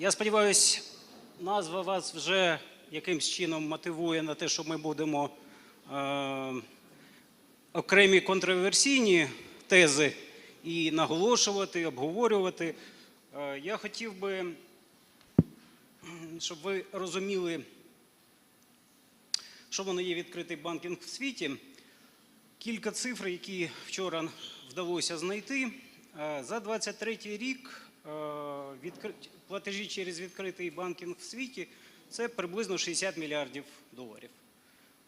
Я сподіваюся, назва вас вже якимсь чином мотивує на те, що ми будемо е, окремі контроверсійні тези і наголошувати, обговорювати. Е, я хотів би, щоб ви розуміли, що воно є відкритий банкінг в світі. Кілька цифр, які вчора вдалося знайти. Е, За 23 рік е, платежі через відкритий банкінг в світі це приблизно 60 мільярдів доларів.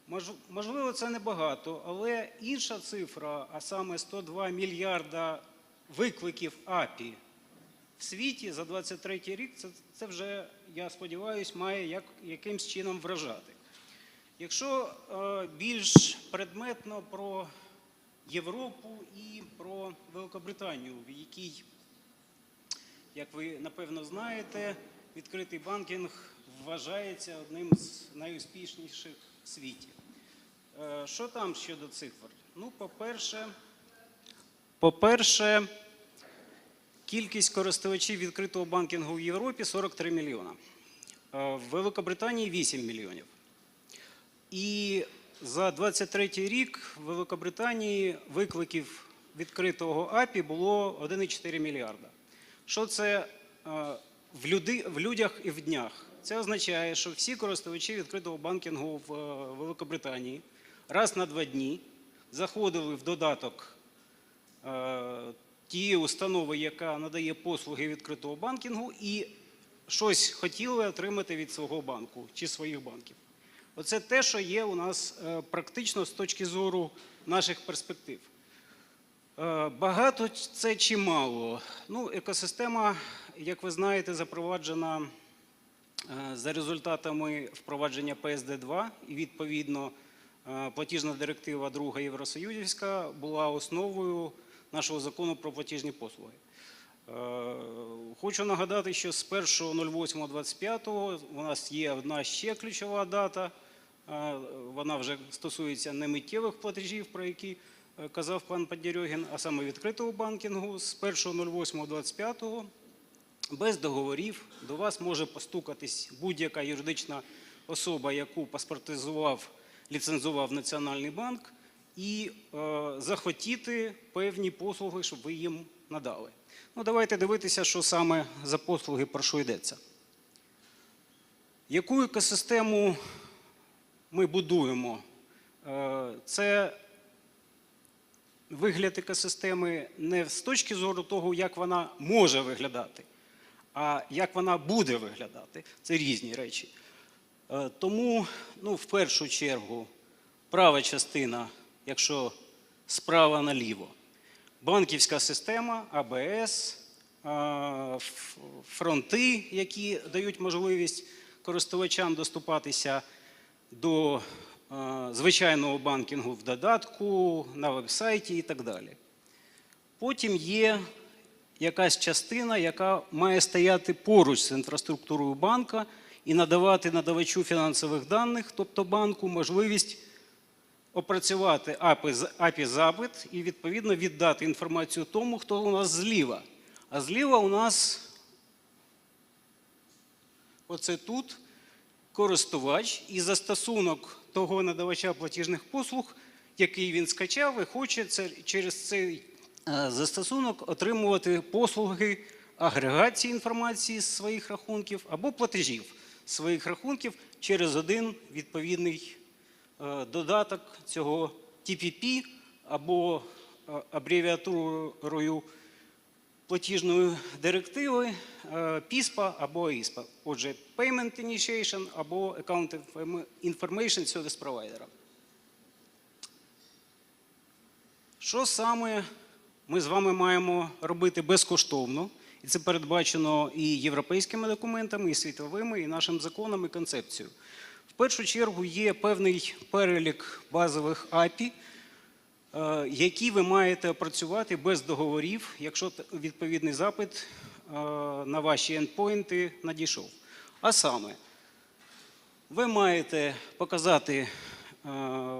Мож- Можливо, це небагато, але інша цифра, а саме 102 мільярда викликів АПІ в світі за 23 рік, це, це вже, я сподіваюся, має як, якимсь чином вражати. Якщо е, більш предметно про Європу і про Великобританію, в якій, як ви напевно знаєте, відкритий банкінг вважається одним з найуспішніших в світі. Е, Що там щодо цифр? Ну, по-перше, по-перше, кількість користувачів відкритого банкінгу в Європі 43 мільйона. В Великобританії 8 мільйонів. І за 23 рік в Великобританії викликів відкритого АПІ було 1,4 мільярда. Що це е, в, люди, в людях і в днях? Це означає, що всі користувачі відкритого банкінгу в е, Великобританії раз на два дні заходили в додаток е, тієї установи, яка надає послуги відкритого банкінгу, і щось хотіли отримати від свого банку чи своїх банків. Оце те, що є у нас практично з точки зору наших перспектив. Е, Багато це чи мало? Ну, екосистема, як ви знаєте, запроваджена е, за результатами впровадження PSD-2 і відповідно е, платіжна директива друга Євросоюзівська була основою нашого закону про платіжні послуги. Хочу нагадати, що з 1.08.25 у нас є одна ще ключова дата. Вона вже стосується не миттєвих платежів, про які казав пан Поддерьогін, а саме відкритого банкінгу. З 1.08.25 без договорів до вас може постукатись будь-яка юридична особа, яку паспортизував, ліцензував Національний банк, і е, захотіти певні послуги, щоб ви їм надали. Ну, давайте дивитися, що саме за послуги, про що йдеться. Яку екосистему ми будуємо? Е, Це вигляд екосистеми не з точки зору того, як вона може виглядати, а як вона буде виглядати. Це різні речі. Е, Тому, ну, в першу чергу, права частина, якщо справа наліво, банківська система, АБС, е, фронти, які дають можливість користувачам доступатися до звичайного банкінгу в додатку, на вебсайті і так далі. Потім є якась частина, яка має стояти поруч з інфраструктурою банка і надавати надавачу фінансових даних, тобто банку, можливість опрацювати API запит і відповідно віддати інформацію тому, хто у нас зліва. А зліва у нас оце тут користувач і застосунок того надавача платіжних послуг, який він скачав, і хоче через цей е, застосунок отримувати послуги агрегації інформації з своїх рахунків або платежів своїх рахунків через один відповідний е, додаток цього TPP або е, абревіатурою платіжної директиви е, PISPA або ISPA. Отже, Payment Initiation або Account Information Service Provider. Що саме ми з вами маємо робити безкоштовно? І це передбачено і європейськими документами, і світовими, і нашим законом, і концепцією. В першу чергу є певний перелік базових API, які ви маєте опрацювати без договорів, якщо відповідний запит е, на ваші ендпойнти надійшов. А саме, ви маєте показати е,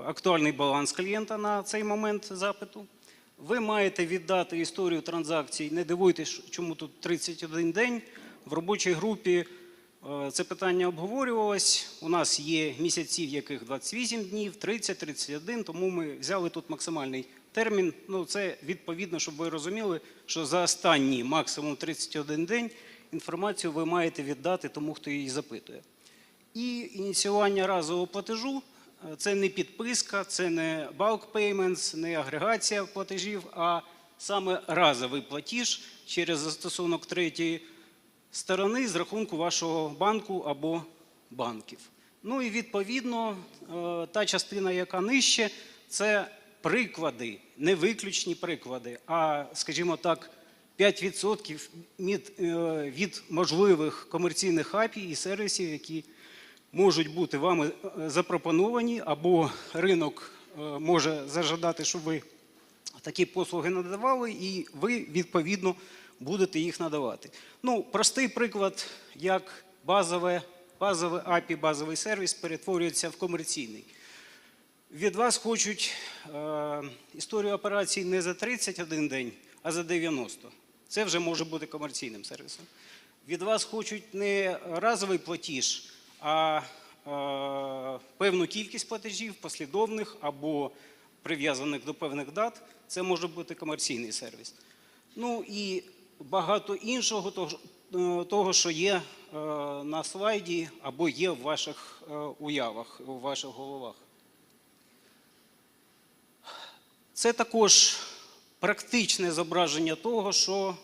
актуальний баланс клієнта на цей момент запиту. Ви маєте віддати історію транзакцій. Не дивуйтесь, чому тут 31 день. В робочій групі е, це питання обговорювалось. У нас є місяці, в яких 28 днів, 30, 31, тому ми взяли тут максимальний термін. Ну, це відповідно, щоб ви розуміли, що за останній максимум 31 день інформацію ви маєте віддати тому, хто її запитує. І ініціювання разового платежу е, це не підписка, це не bulk payments, не агрегація платежів, а саме разовий платіж через застосунок третьої сторони з рахунку вашого банку або банків. Ну і відповідно е, та частина, яка нижче, це приклади, не виключні приклади, а, скажімо так, 5% від, е, від можливих комерційних API і сервісів, які можуть бути вами е, запропоновані, або ринок може зажадати, щоб ви такі послуги надавали, і ви відповідно будете їх надавати. Ну, простий приклад, як базове, базове API, базовий сервіс перетворюється в комерційний. Від вас хочуть е, історію операцій не за 31 день, а за 90. Це вже може бути комерційним сервісом. Від вас хочуть не разовий платіж, а е, певну кількість платежів, послідовних або прив'язаних до певних дат. Це може бути комерційний сервіс. Ну і багато іншого, того, е, що є е, на слайді або є в ваших е, уявах, у ваших головах. Це також практичне зображення того, що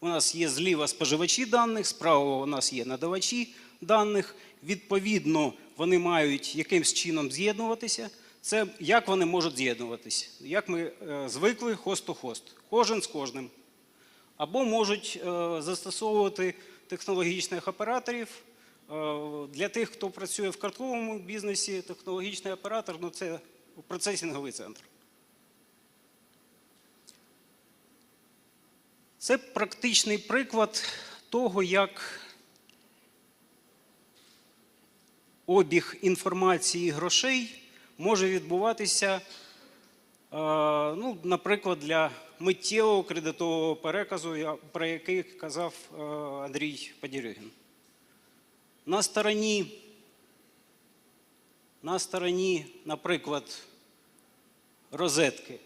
у нас є зліва споживачі даних, справа у нас є надавачі даних. Відповідно, вони мають якимсь чином з'єднуватися. Це як вони можуть з'єднуватися? Як ми звикли хост-то-хост, кожен з кожним. Або можуть е, застосовувати технологічних операторів. Е, Для тих, хто працює в картковому бізнесі, технологічний оператор ну, це процесінговий центр. Це практичний приклад того, як обіг інформації грошей може відбуватися, ну, наприклад, для миттєвого кредитового переказу, про який казав е, Андрій Подірюгін. На стороні, на стороні, наприклад, розетки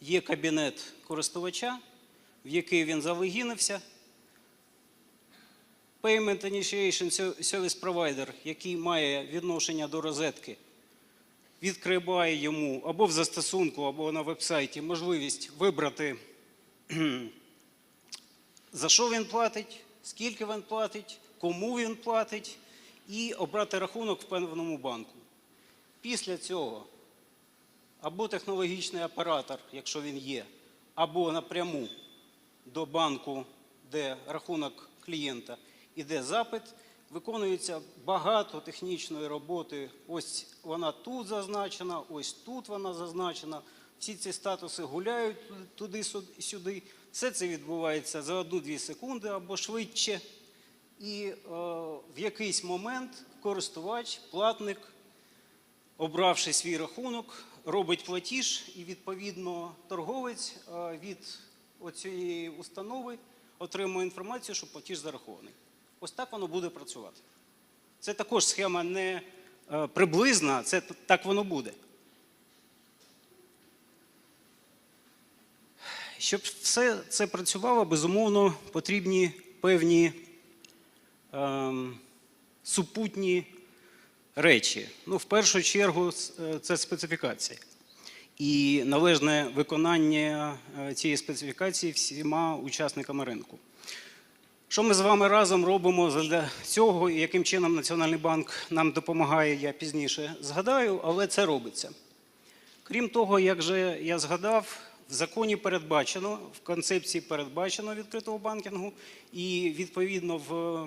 є кабінет користувача, в який він залогінився. Payment Initiation Service Provider, який має відношення до розетки, відкриває йому або в застосунку, або на вебсайті можливість вибрати, за що він платить, скільки він платить, кому він платить, і обрати рахунок в певному банку. Після цього або технологічний оператор, якщо він є, або напряму до банку, де рахунок клієнта, іде запит, виконується багато технічної роботи. Ось вона тут зазначена, ось тут вона зазначена. Всі ці статуси гуляють туди-сюди. Все це відбувається за одну-дві секунди або швидше. І е, в якийсь момент користувач, платник, обравши свій рахунок, робить платіж, і відповідно торговець е, від цієї установи отримує інформацію, що платіж зарахований. Ось так воно буде працювати. Це також схема не е, приблизна, це так воно буде. Щоб все це працювало, безумовно, потрібні певні ем, супутні речі. Ну, в першу чергу, е, це специфікація. І належне виконання е, цієї специфікації всіма учасниками ринку. Що ми з вами разом робимо для цього і яким чином Національний банк нам допомагає, я пізніше згадаю, але це робиться. Крім того, як же я згадав, в законі передбачено, в концепції передбачено відкритого банкінгу, і відповідно в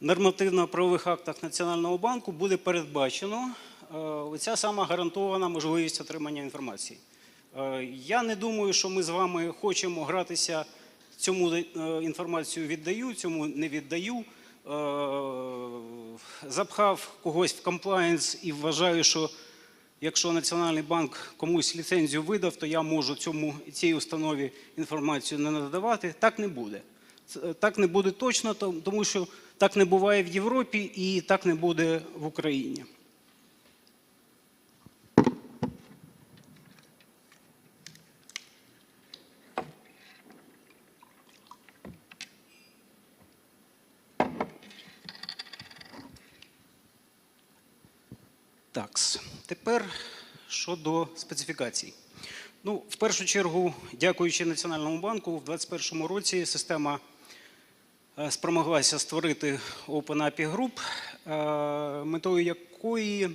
нормативно-правових актах Національного банку буде передбачено е, оця сама гарантована можливість отримання інформації. Е, Я не думаю, що ми з вами хочемо гратися цьому е, інформацію віддаю, цьому не віддаю. Е, Запхав когось в комплаєнс і вважаю, що якщо Національний банк комусь ліцензію видав, то я можу цьому цій установі інформацію не надавати. Так не буде. Так не буде точно, тому що так не буває в Європі і так не буде в Україні. Так, тепер щодо специфікацій. Ну, в першу чергу, дякуючи Національному банку, в 2021 році система е, спромоглася створити Open API Group, е, метою якої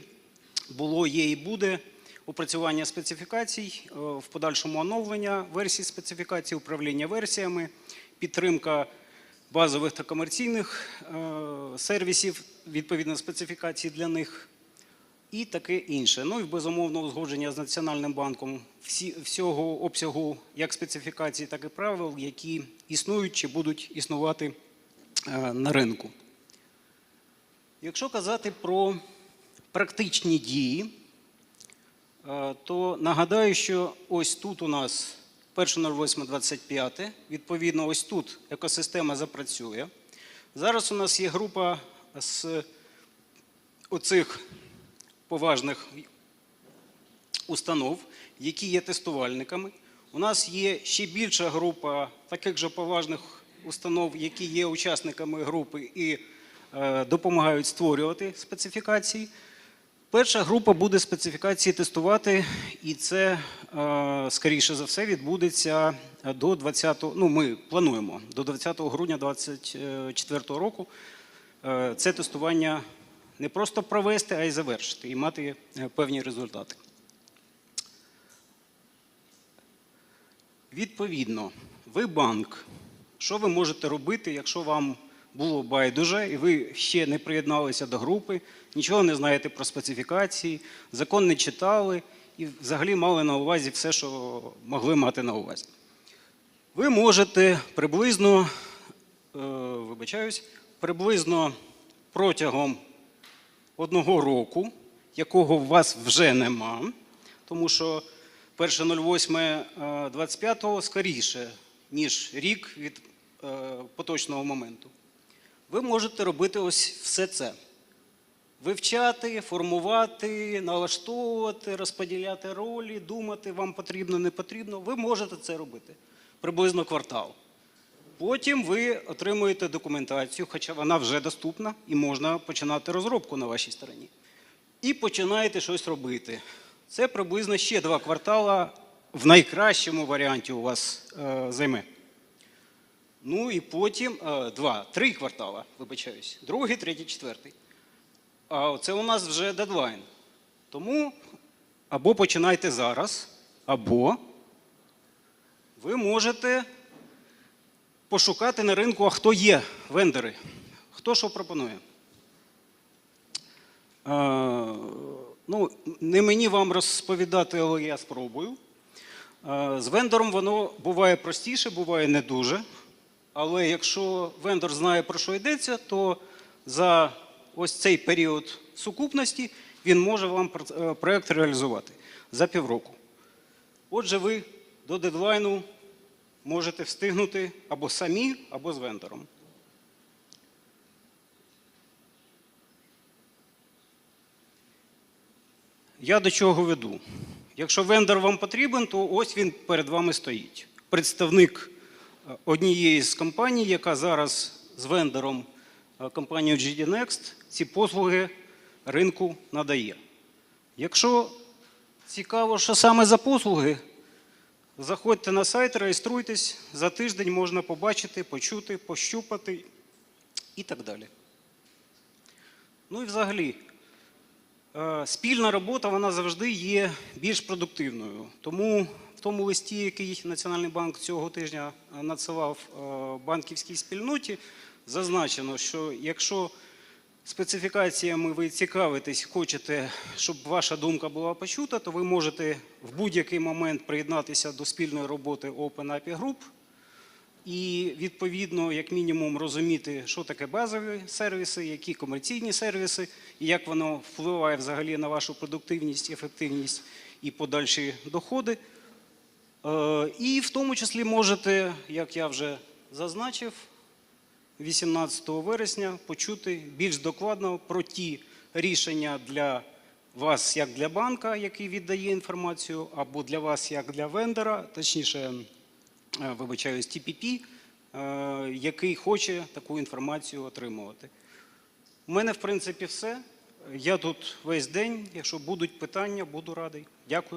було, є і буде опрацювання специфікацій, е, в подальшому оновлення версій специфікацій, управління версіями, підтримка базових та комерційних сервісів, відповідно специфікацій для них і таке інше. Ну і безумовно узгодження з Національним банком всі, всього обсягу як специфікацій, так і правил, які існують чи будуть існувати е, на ринку. Якщо казати про практичні дії, е, то нагадаю, що ось тут у нас 1.08.25, відповідно, ось тут екосистема запрацює. Зараз у нас є група з оцих поважних установ, які є тестувальниками. У нас є ще більша група таких же поважних установ, які є учасниками групи і е, допомагають створювати специфікації. Перша група буде специфікації тестувати, і це, е, скоріше за все, відбудеться до 20, ну ми плануємо, до 20 грудня 2024 року е, це тестування не просто провести, а й завершити і мати е, певні результати. Відповідно, ви банк. Що ви можете робити, якщо вам було байдуже і ви ще не приєдналися до групи, нічого не знаєте про специфікації, закон не читали і взагалі мали на увазі все, що могли мати на увазі? Ви можете приблизно, е, вибачаюсь, приблизно протягом одного року, якого у вас вже нема, тому що 1.08.25 скоріше, ніж рік від е, поточного моменту. Ви можете робити ось все це. Вивчати, формувати, налаштовувати, розподіляти ролі, думати, вам потрібно, не потрібно. Ви можете це робити приблизно квартал. Потім ви отримуєте документацію, хоча вона вже доступна, і можна починати розробку на вашій стороні. І починаєте щось робити. Це приблизно ще два квартала в найкращому варіанті у вас е, займе. Ну і потім е, два, три квартала, вибачаюсь. Другий, третій, четвертий. А це у нас вже дедлайн. Тому або починайте зараз, або ви можете пошукати на ринку, а хто є вендори, хто що пропонує. Е, ну, не мені вам розповідати, але я спробую. Е, з вендором воно буває простіше, буває не дуже. Але якщо вендор знає, про що йдеться, то за ось цей період сукупності він може вам е, проект реалізувати за півроку. Отже, ви до дедлайну можете встигнути або самі, або з вендором. Я до чого веду? Якщо вендор вам потрібен, то ось він перед вами стоїть. Представник е, однієї з компаній, яка зараз з вендором е, компанією GD Next ці послуги ринку надає. Якщо цікаво, що саме за послуги, заходьте на сайт, реєструйтесь. За тиждень можна побачити, почути, пощупати і так далі. Ну і взагалі, Е, Спільна робота вона завжди є більш продуктивною. Тому в тому листі, який Національний банк цього тижня надсилав е, банківській спільноті, зазначено, що якщо специфікаціями ви цікавитесь, хочете, щоб ваша думка була почута, то ви можете в будь-який момент приєднатися до спільної роботи Open API Group і відповідно, як мінімум, розуміти, що таке базові сервіси, які комерційні сервіси, і як воно впливає взагалі на вашу продуктивність, ефективність і подальші доходи. Е, І в тому числі можете, як я вже зазначив, 18 вересня почути більш докладно про ті рішення для вас, як для банка, який віддає інформацію, або для вас, як для вендора, точніше, е, вибачаюсь, TPP, е, який хоче таку інформацію отримувати. У мене, в принципі, все. Я тут весь день. Якщо будуть питання, буду радий. Дякую.